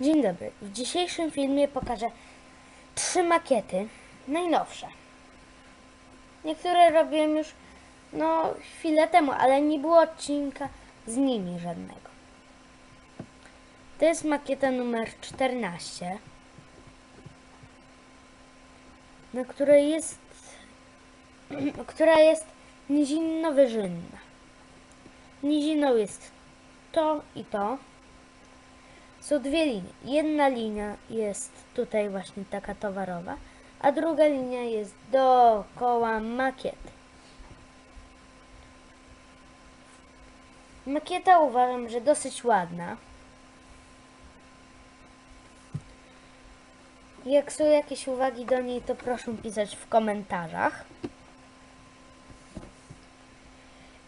Dzień dobry. W dzisiejszym filmie pokażę trzy makiety, najnowsze. Niektóre robiłem już no chwilę temu, ale nie było odcinka z nimi żadnego. To jest makieta numer 14, na której jest, która jest nizinno-wyżynna. Niziną jest to i to. Są dwie linie. Jedna linia jest tutaj właśnie taka towarowa, a druga linia jest dookoła makiety. Makieta uważam, że dosyć ładna. Jak są jakieś uwagi do niej, to proszę pisać w komentarzach.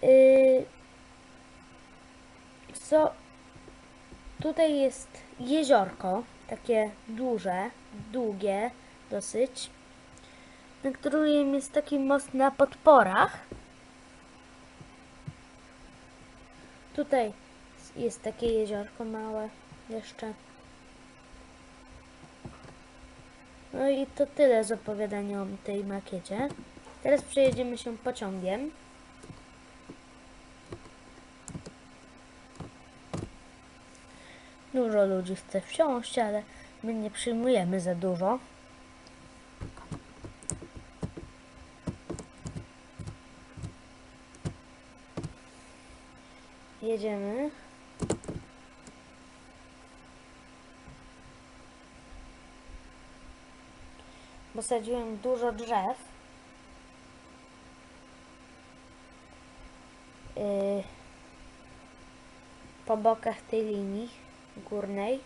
Yy, co Tutaj jest jeziorko, takie duże, długie dosyć, na którym jest taki most na podporach. Tutaj jest takie jeziorko małe jeszcze. No i to tyle z opowiadania o tej makiecie. Teraz przejedziemy się pociągiem. Dużo ludzi chce wsiąść, ale my nie przyjmujemy za dużo. Jedziemy. Posadziłem dużo drzew. Yy, po bokach tej linii górnej.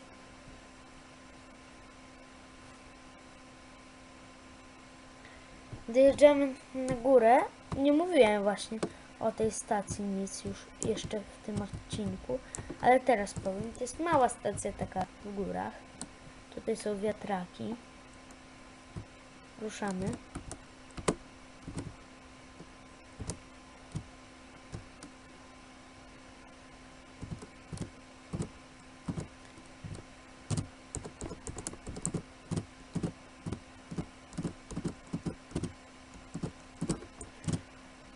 Dojeżdżamy na górę. Nie mówiłem właśnie o tej stacji nic już jeszcze w tym odcinku, ale teraz powiem. To jest mała stacja taka w górach. Tutaj są wiatraki. Ruszamy.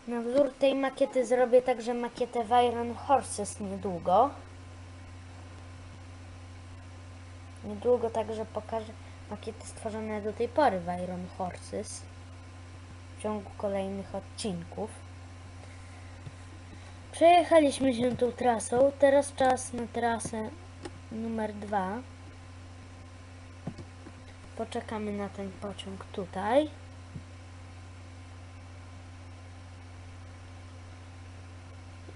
Na wzór tej makiety zrobię także makietę w Iron Horses niedługo. Niedługo także pokażę makiety stworzone do tej pory w Iron Horses w ciągu kolejnych odcinków. Przejechaliśmy się tą trasą, teraz czas na trasę numer dwa. Poczekamy na ten pociąg tutaj.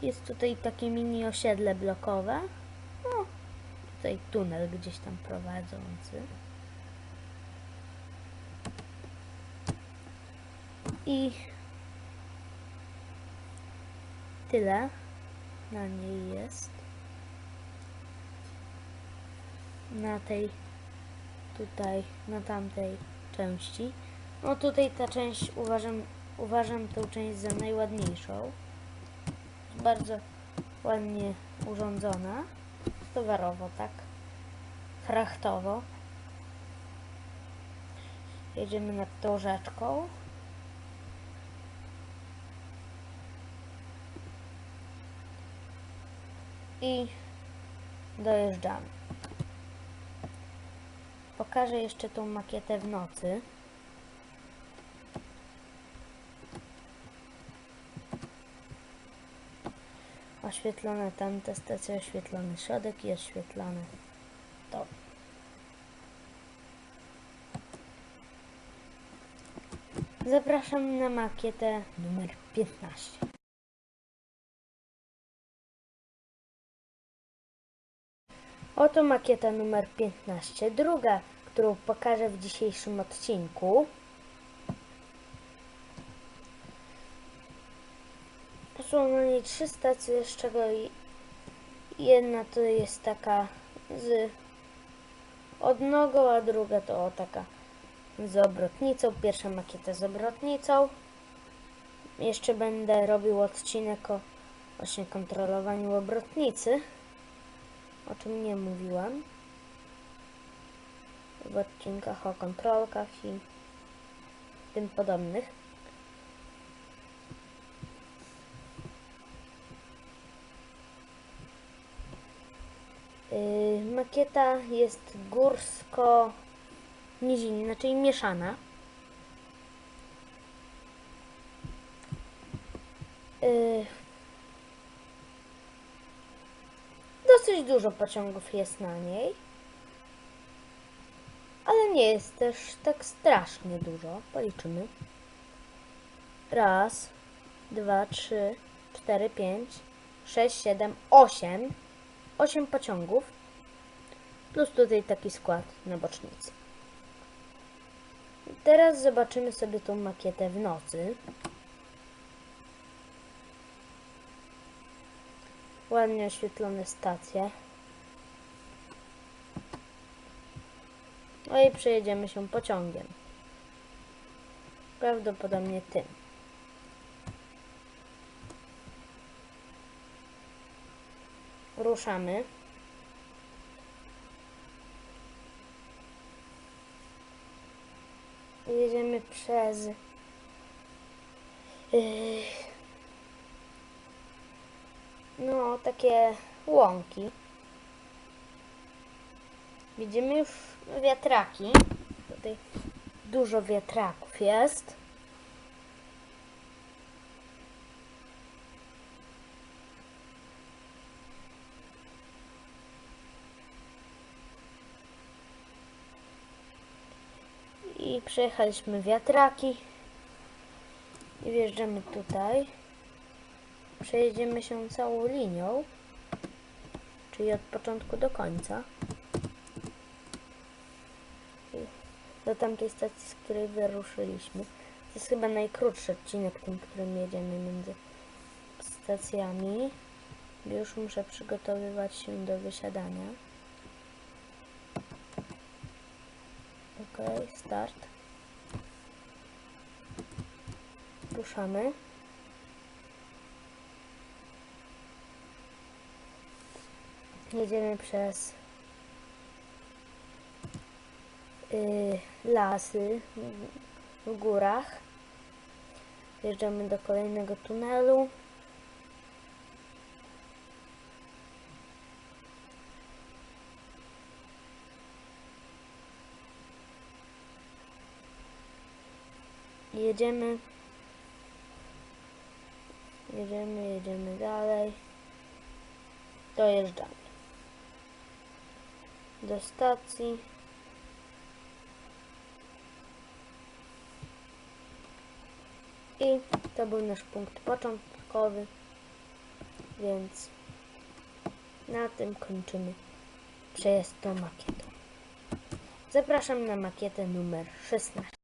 Jest tutaj takie mini osiedle blokowe. No, tutaj tunel gdzieś tam prowadzący. I tyle na niej jest. Na tej tutaj, na tamtej części. No tutaj ta część uważam, uważam tę część za najładniejszą bardzo ładnie urządzona. Towarowo, tak? Frachtowo. Jedziemy nad tą rzeczką. I dojeżdżamy. Pokażę jeszcze tą makietę w nocy. Oświetlone tamte stacje, oświetlony środek i oświetlone to. Zapraszam na makietę numer 15. Oto makieta numer 15, druga, którą pokażę w dzisiejszym odcinku. Są na niej trzy stacje, z czego jedna to jest taka z odnogą, a druga to taka z obrotnicą. Pierwsza makieta z obrotnicą. Jeszcze będę robił odcinek o właśnie kontrolowaniu obrotnicy, o czym nie mówiłam. w odcinkach o kontrolkach i tym podobnych. Makieta jest górsko-nizinna, znaczy mieszana. Yy, dosyć dużo pociągów jest na niej. Ale nie jest też tak strasznie dużo. Policzymy. Raz, dwa, trzy, cztery, pięć, sześć, siedem, osiem. Osiem pociągów. Plus tutaj taki skład na bocznicy. Teraz zobaczymy sobie tą makietę w nocy. Ładnie oświetlone stacje. No i przejedziemy się pociągiem. Prawdopodobnie tym. Ruszamy. Jedziemy przez yy, no takie łąki. Widzimy już wiatraki. Tutaj dużo wiatraków jest. Przejechaliśmy wiatraki. I wjeżdżamy tutaj. Przejedziemy się całą linią. Czyli od początku do końca. do tamtej stacji, z której wyruszyliśmy. To jest chyba najkrótszy odcinek, tym, którym jedziemy między stacjami. Już muszę przygotowywać się do wysiadania. Start. Ruszamy. Jedziemy przez y, lasy w górach. Wjeżdżamy do kolejnego tunelu. Jedziemy. Jedziemy, jedziemy dalej. Dojeżdżamy. Do stacji. I to był nasz punkt początkowy, więc na tym kończymy przejazd tą makietą. Zapraszam na makietę numer 16.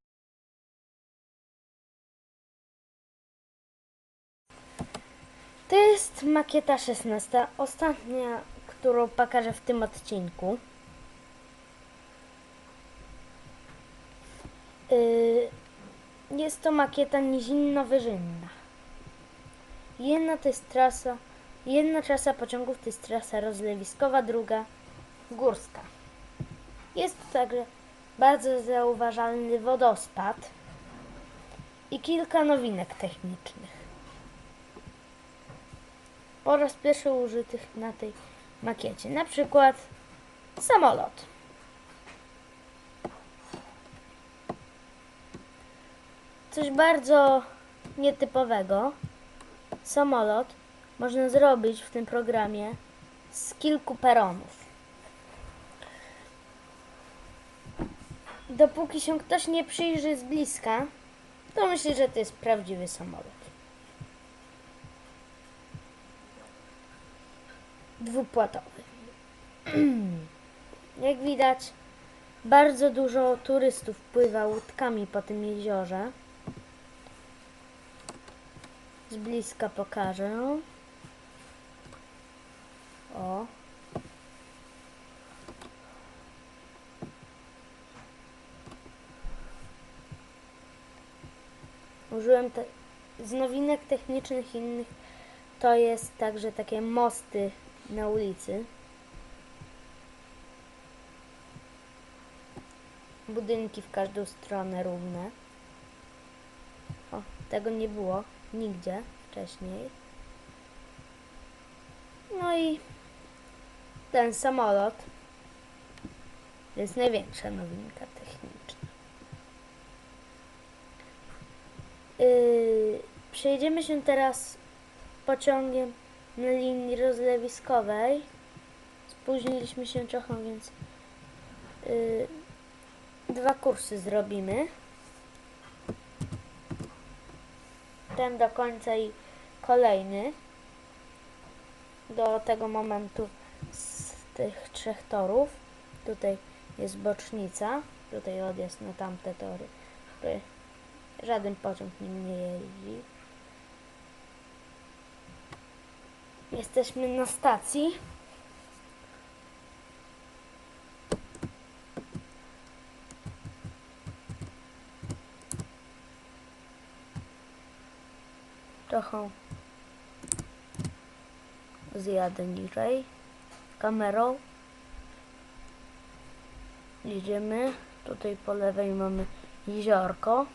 To jest makieta 16, ostatnia, którą pokażę w tym odcinku. Yy, jest to makieta nizinno-wyżynna. Jedna to jest trasa, jedna trasa pociągów to jest trasa rozlewiskowa, druga górska. Jest także bardzo zauważalny wodospad i kilka nowinek technicznych. Po raz pierwszy użytych na tej makiecie, na przykład samolot. coś bardzo nietypowego. Samolot można zrobić w tym programie z kilku peronów. Dopóki się ktoś nie przyjrzy z bliska, to myśli, że to jest prawdziwy samolot. Dwupłatowy. Jak widać, bardzo dużo turystów pływa łódkami po tym jeziorze. Z bliska pokażę. O. Użyłem te, z nowinek technicznych innych to jest także takie mosty na ulicy. budynki w każdą stronę równe. O, tego nie było nigdzie wcześniej. No i ten samolot to jest największa nowinka techniczna. Yy, przejedziemy się teraz pociągiem na linii rozlewiskowej. Spóźniliśmy się trochę, więc yy, dwa kursy zrobimy. Ten do końca i kolejny. Do tego momentu z tych trzech torów. Tutaj jest bocznica. Tutaj odjazd na tamte tory, żaden pociąg nim nie jeździ. Jesteśmy na stacji. Trochę zjadę niżej kamerą. Jedziemy. Tutaj po lewej mamy jeziorko.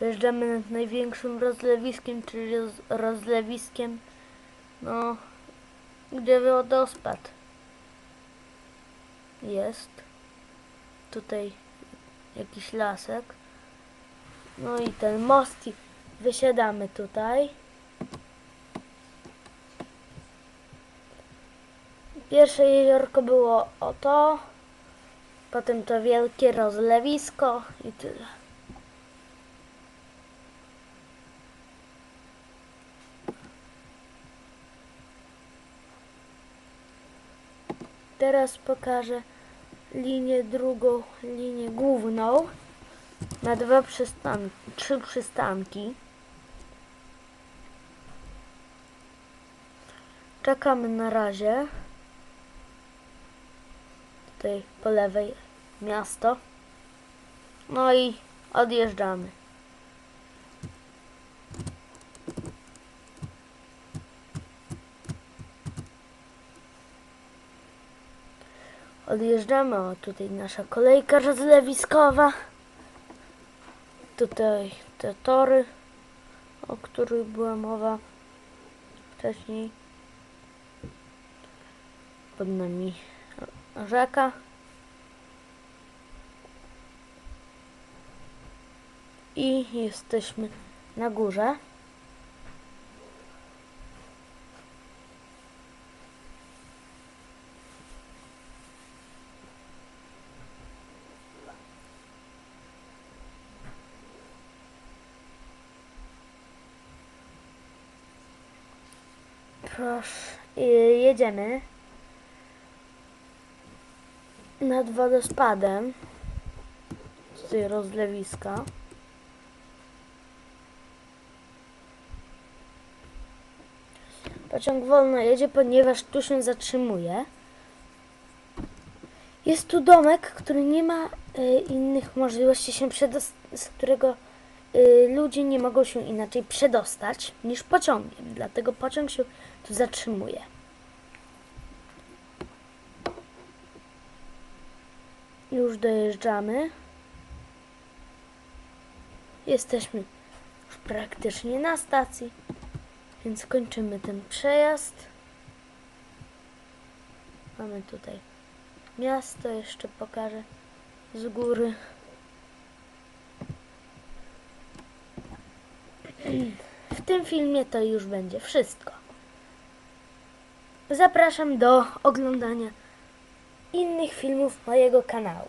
Wjeżdżamy nad największym rozlewiskiem, czyli roz, rozlewiskiem, no, gdzie wodospad jest. Tutaj jakiś lasek. No i ten most i wysiadamy tutaj. Pierwsze jeziorko było oto, potem to wielkie rozlewisko i tyle. Teraz pokażę linię drugą, linię główną na dwa przystanki, trzy przystanki. Czekamy na razie. Tutaj po lewej miasto. No i odjeżdżamy. Odjeżdżamy, o tutaj nasza kolejka rozlewiskowa. Tutaj te tory, o których była mowa wcześniej. Pod nami rzeka. I jesteśmy na górze. Proszę, jedziemy nad wodospadem. Tutaj rozlewiska. Pociąg wolno jedzie, ponieważ tu się zatrzymuje. Jest tu domek, który nie ma y, innych możliwości się przedostać, z którego y, ludzie nie mogą się inaczej przedostać niż pociągiem. Dlatego pociąg się tu zatrzymuje. Już dojeżdżamy. Jesteśmy już praktycznie na stacji, więc kończymy ten przejazd. Mamy tutaj miasto, jeszcze pokażę z góry. W tym filmie to już będzie wszystko. Zapraszam do oglądania innych filmów mojego kanału.